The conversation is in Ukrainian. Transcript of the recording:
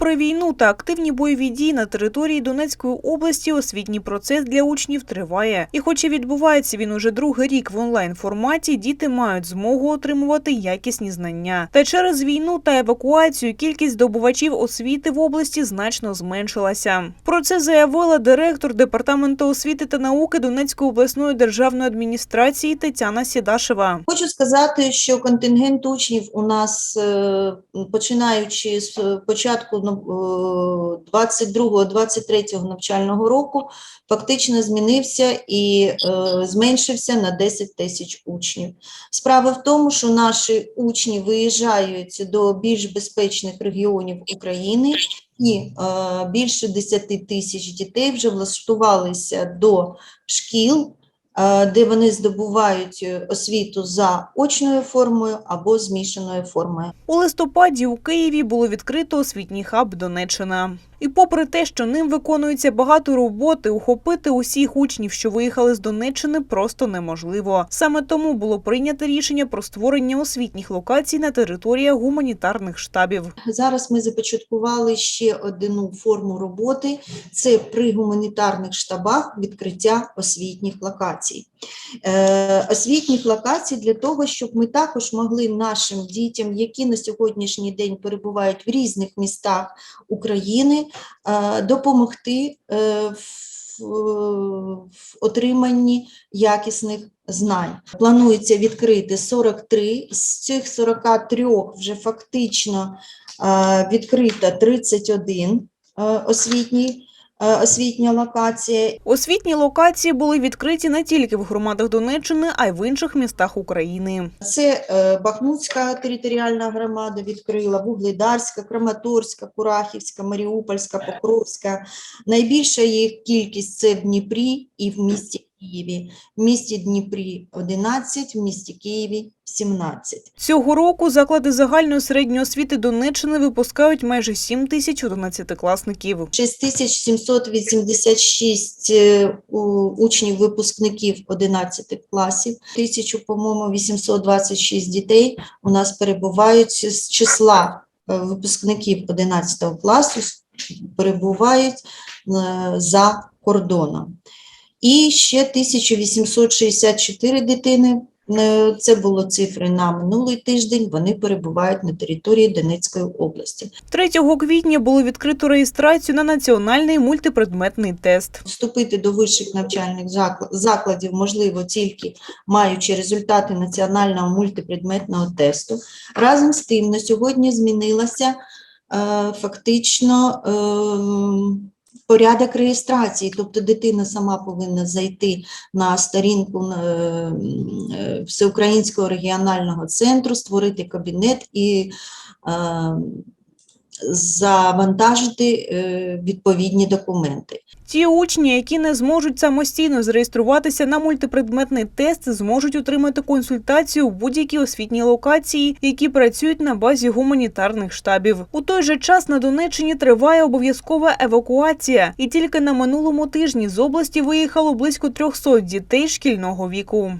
Попри війну та активні бойові дії на території Донецької області, освітній процес для учнів триває. І хоч і відбувається він уже другий рік в онлайн форматі, діти мають змогу отримувати якісні знання. Та через війну та евакуацію кількість здобувачів освіти в області значно зменшилася. Про це заявила директор департаменту освіти та науки Донецької обласної державної адміністрації Тетяна Сідашева. Хочу сказати, що контингент учнів у нас, е, починаючи з початку ну, 22-23 навчального року, фактично змінився і е, зменшився на 10 тисяч учнів. Справа в тому, що наші учні виїжджають до більш безпечних регіонів України, і е, більше 10 тисяч дітей вже влаштувалися до шкіл, е, де вони здобувають е, освіту за очною формою або змішаною формою. У листопаді у Києві було відкрито освітній хаб Донеччина. І попри те, що ним виконується багато роботи, ухопити усіх учнів, що виїхали з Донеччини, просто неможливо. Саме тому було прийнято рішення про створення освітніх локацій на територіях гуманітарних штабів. Зараз ми започаткували ще одну форму роботи: це при гуманітарних штабах відкриття освітніх локацій. Е, освітніх локацій для того, щоб ми також могли нашим дітям, які на сьогоднішній день перебувають в різних містах України, допомогти е, в, отриманні якісних знань. Планується відкрити 43, з цих 43 вже фактично е, відкрита 31 е, освітній, е, освітня локація. Освітні локації були відкриті не тільки в громадах Донеччини, а й в інших містах України. Це е, Бахмутська територіальна громада відкрила, Вугледарська, Краматорська, Курахівська, Маріупольська, Покровська. Найбільша їх кількість це в Дніпрі і в місті Києві. В місті Дніпрі 11, в місті Києві 17. Цього року заклади загальної середньої освіти Донеччини випускають майже 7 тисяч одинадцятикласників. 6786 е, у- учнів-випускників 11 класів, 1000, по-моєму, 826 дітей у нас перебувають з числа е, випускників 11 класу, перебувають е, за кордоном. І ще 1864 дитини, е, це було цифри на минулий тиждень, вони перебувають на території Донецької області. 3 квітня було відкрито реєстрацію на національний мультипредметний тест. Вступити до вищих навчальних закла- закладів можливо тільки маючи результати національного мультипредметного тесту. Разом з тим, на сьогодні змінилася е, фактично е, порядок реєстрації, тобто дитина сама повинна зайти на сторінку е, е, Всеукраїнського регіонального центру, створити кабінет і е, завантажити е, відповідні документи. Ті учні, які не зможуть самостійно зареєструватися на мультипредметний тест, зможуть отримати консультацію в будь-якій освітній локації, які працюють на базі гуманітарних штабів. У той же час на Донеччині триває обов'язкова евакуація, і тільки на минулому тижні з області виїхало близько 300 дітей шкільного віку.